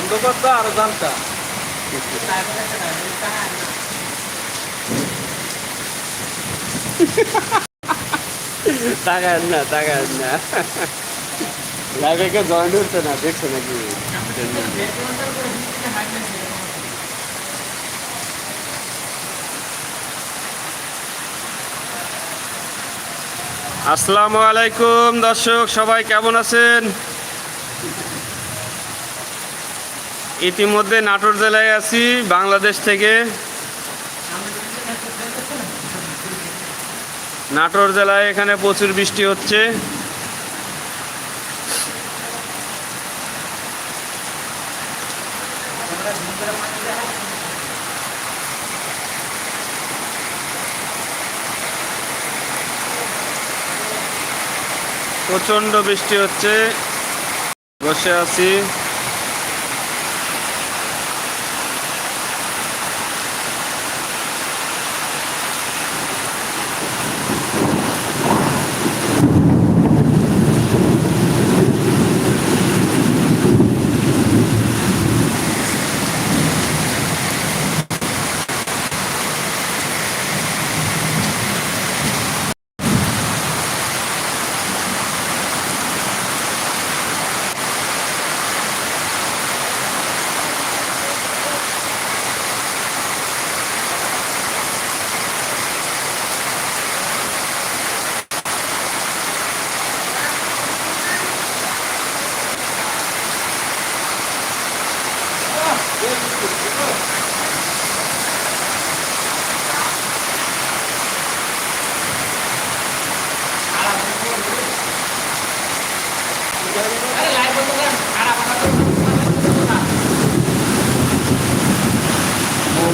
বন্ধ আরও জানতা। তাকায় না তাকায় না। লাইভে কেউ জয়েন হচ্ছে না দেখছ নাকি? আসসালামু আলাইকুম দর্শক সবাই কেমন আছেন? ইতিমধ্যে নাটোর জেলায় আছি, বাংলাদেশ থেকে। নাটোর জেলায় এখানে প্রচুর বৃষ্টি হচ্ছে। প্রচণ্ড বৃষ্টি হচ্ছে। বসে আছি।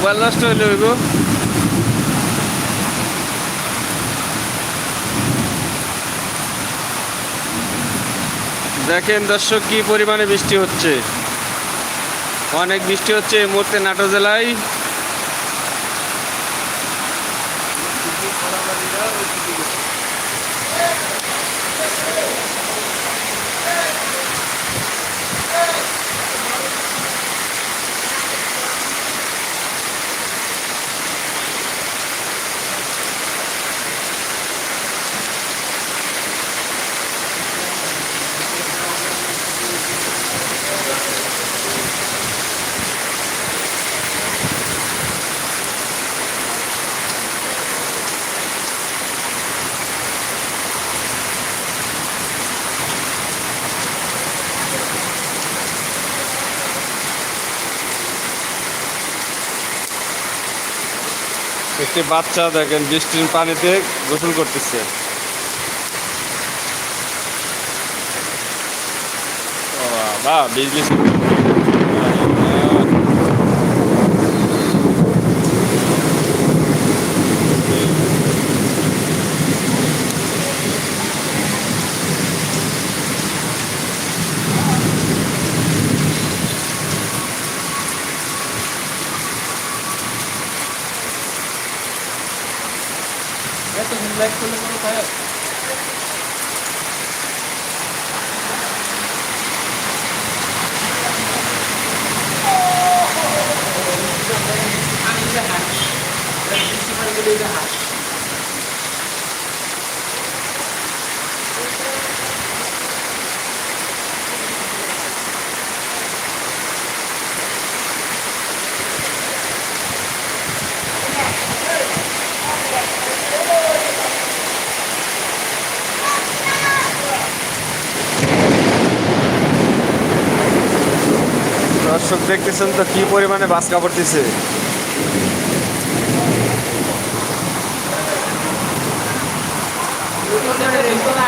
মোবাইল নষ্ট হইলে হইব। দেখেন দর্শক, কি পরিমাণে বৃষ্টি হচ্ছে। অনেক বৃষ্টি হচ্ছে এই মুহূর্তে নাটো জেলায়। একটি বাচ্চা দেখেন বৃষ্টির পানিতে গোসল করতেছে। বাবা বিজলি এত লাইক করলে কোনো খায় দর্শক দেখতেছেন তো কি পরিমাণে বাস কাপড়তেছে খারাপ পড়ব মাত্র মধ্যে এইভাবে আটটা যায় ঘরের ভিতরে পড়তে হবে হ্যাঁ ঘরের ভিতরে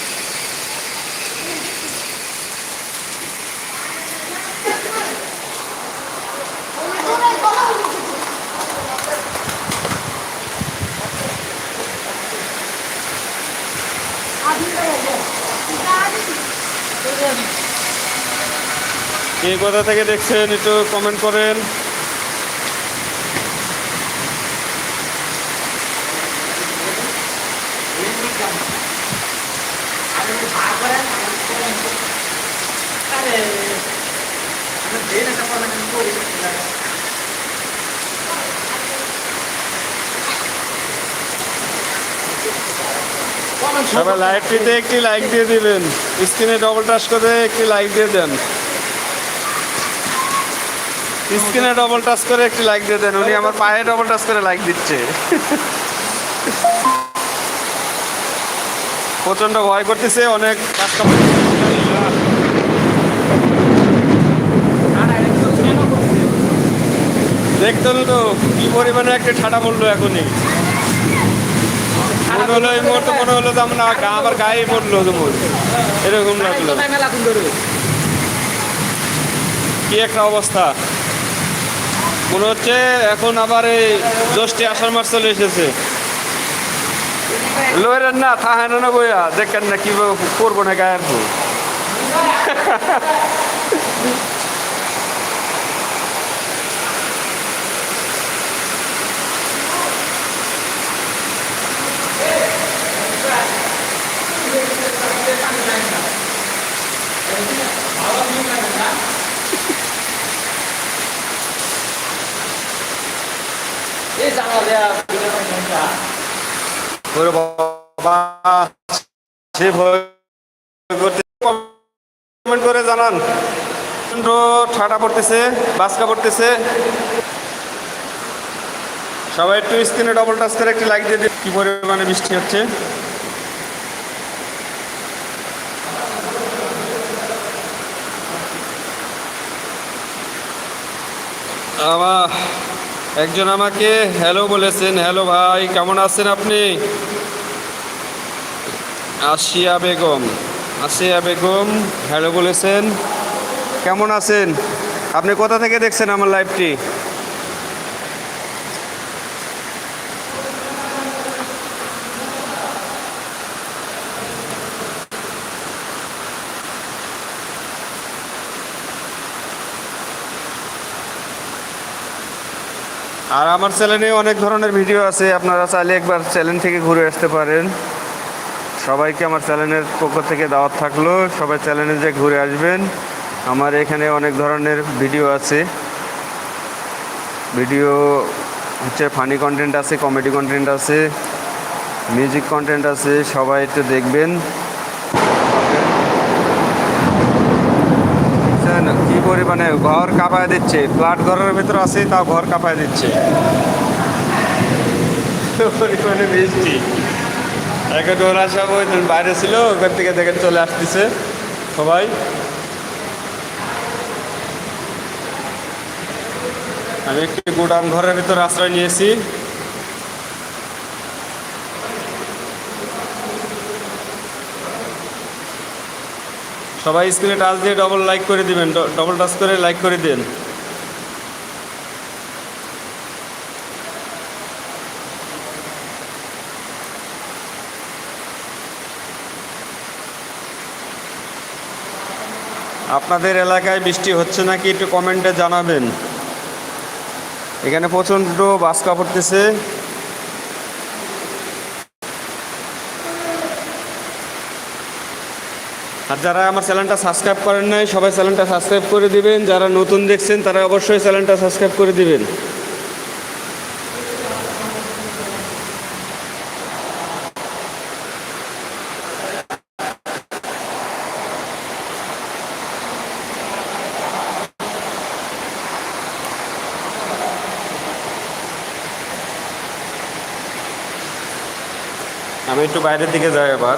কে কথা থেকে দেখছেন একটু কমেন্ট করেন। সবাই লাইভটিতে একটি লাইক দিয়ে দিবেন। স্ক্রিনে ডবল টাচ করে একটি লাইক দিয়ে দেন। স্ক্রিনে ডবল টাচ করে একটি লাইক দিয়ে দেন। উনি আমার পায়ে ডবল টাচ করে লাইক দিচ্ছে। প্রচণ্ড ভয় করতেছে, অনেক কাস্টমার দেখতেন তো, কি পরিমাণে একটা ঠাডা পড়ল এখনই। মনে হলো এই মুহূর্তে মনে হলো তো আমরা আমার গায়ে পড়ল তোমার এরকম লাগল। কি একটা অবস্থা মনে হচ্ছে এখন আবার এই জ্যৈষ্ঠী আষাঢ় মাস চলে এসেছে লয়ের না থাহেন না বইয়া দেখেন না কি করব না গায়ের করে জানান ঠাডা পড়তেছে বাসকা পড়তেছে সবাই একটু স্ক্রিনে ডবল টাচ করে একটি লাইক দিয়ে দিন কি পরিমাণে বৃষ্টি হচ্ছে আমার একজন আমাকে হ্যালো বলেছেন হ্যালো ভাই, কেমন আছেন আপনি? আসিয়া বেগম আসিয়া বেগম হ্যালো বলেছেন। কেমন আছেন? আপনি কোথা থেকে দেখছেন আমার লাইভটি আর আমার চ্যানেলে অনেক ধরনের ভিডিও আছে, আপনারা চাইলে একবার চ্যানেল থেকে ঘুরে আসতে পারেন। সবাইকে আমার চ্যানেলের পক্ষ থেকে দাওয়াত থাকল, সবাই চ্যানেলে যে ঘুরে আসবেন, আমার এখানে অনেক ধরনের ভিডিও আছে। ভিডিও হচ্ছে ফানি কন্টেন্ট আছে কমেডি কন্টেন্ট আছে মিউজিক কন্টেন্ট আছে, সবাই একটু দেখবেন। পরিমাণে ঘর কাঁপায় দিচ্ছে। ফ্ল্যাট ঘরের ভিতরে আছে, তাও ঘর কাঁপায় দিচ্ছে। পরিমাণে বৃষ্টি এখন ওরা সব ওই বাইরে ছিল ওখান থেকে দেখে চলে আসতেছে। সবাই। আমি একটি গোডাউন ঘরের ভিতরে আশ্রয় নিয়েছি। সবাই স্ক্রিনে টাচ দিয়ে ডবল লাইক করে দিবেন ডবল টাচ করে লাইক করে দিন। আপনাদের এলাকায় বৃষ্টি হচ্ছে নাকি একটু কমেন্টে জানাবেন। এখানে প্রচণ্ড বাস পড়তেছে। আর যারা আমার চ্যানেলটা সাবস্ক্রাইব করেন নাই, সবাই চ্যানেলটা সাবস্ক্রাইব করে দিবেন। যারা নতুন দেখছেন, তারা অবশ্যই চ্যানেলটা সাবস্ক্রাইব করে দিবেন। আমি একটু বাইরের দিকে যাই আবার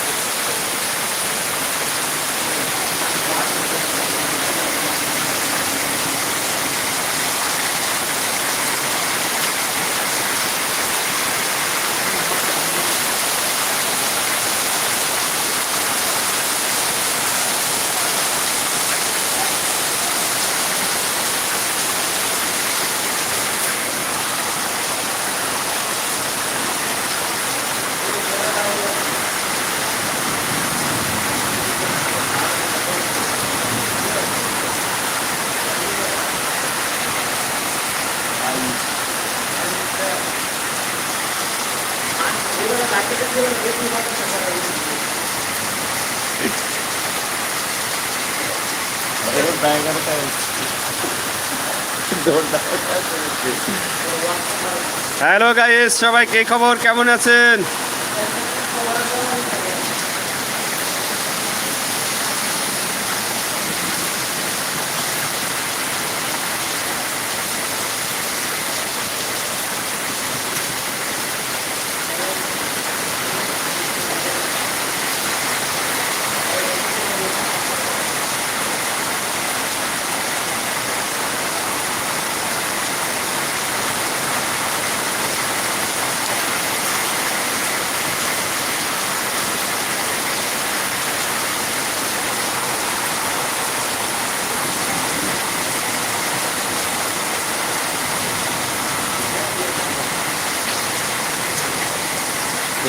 হ্যালো গাইস সবাই কে খবর? কেমন আছেন?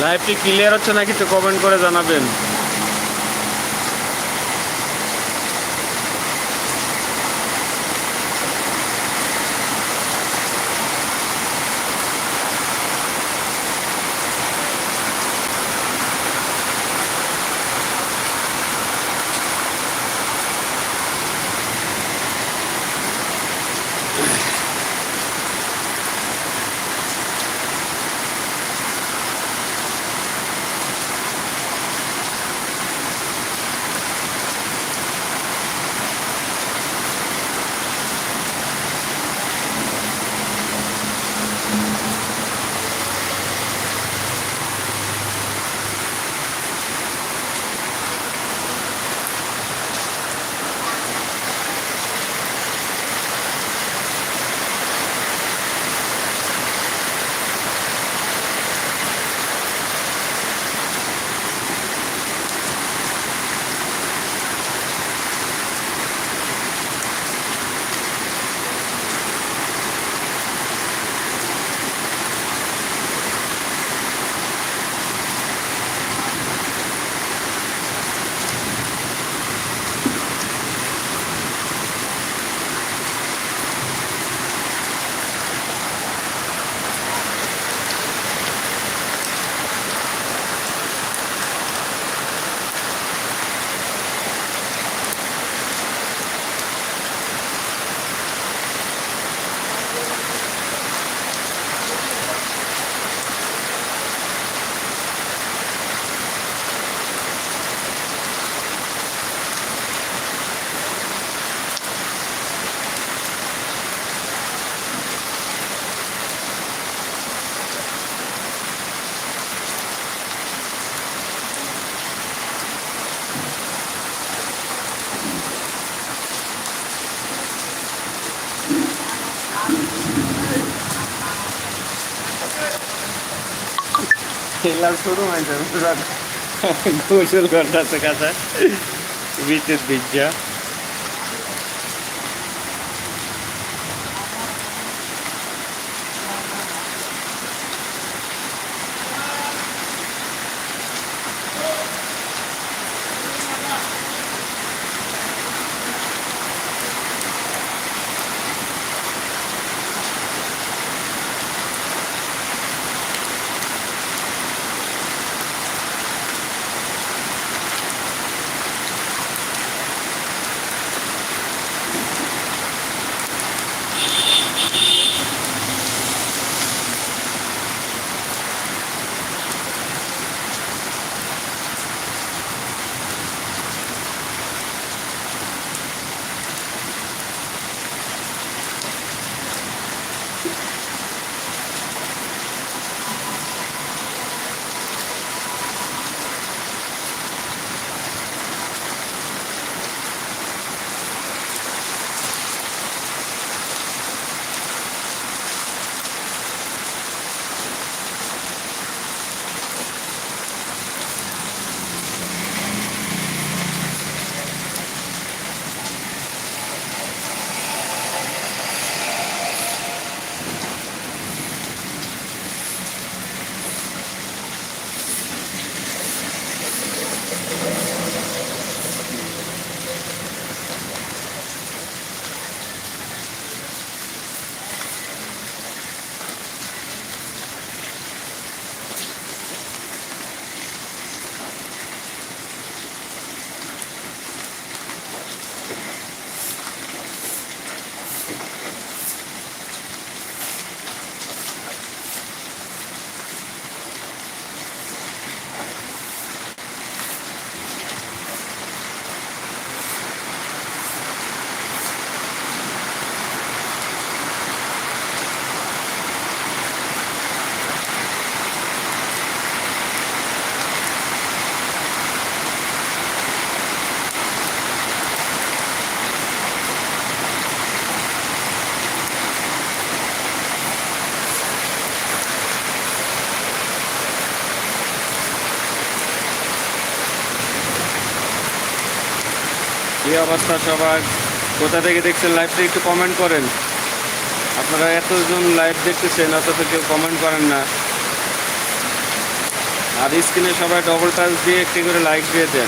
লাইভটি ক্লিয়ার হচ্ছে নাকি? একটু কমেন্ট করে জানাবেন। हिला सोडू म्हणजे गोसल करतात कसं विचित भिज्जा. অবস্থা সবার? কোথা থেকে দেখছেন লাইভটা একটু কমেন্ট করেন। আপনারা এতজন লাইভ দেখতেছেন, অথচ কেউ কমেন্ট করেন না। আর স্ক্রিনে সবাই ডবল টাচ দিয়ে একটি করে লাইক দিয়ে দেন।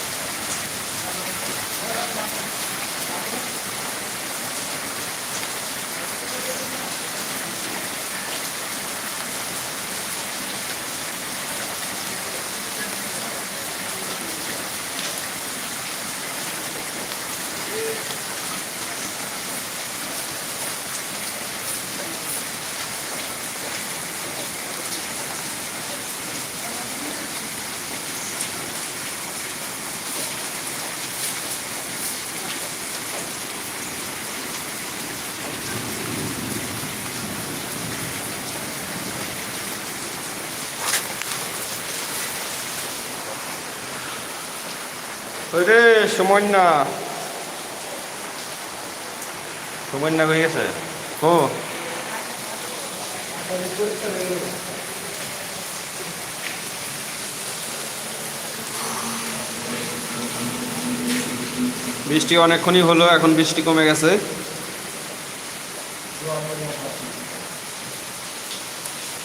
ওই রে সমন্যা। সমন্যা হয়ে গেছে? ও বৃষ্টি অনেকক্ষণই হলো, এখন বৃষ্টি কমে গেছে।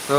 তো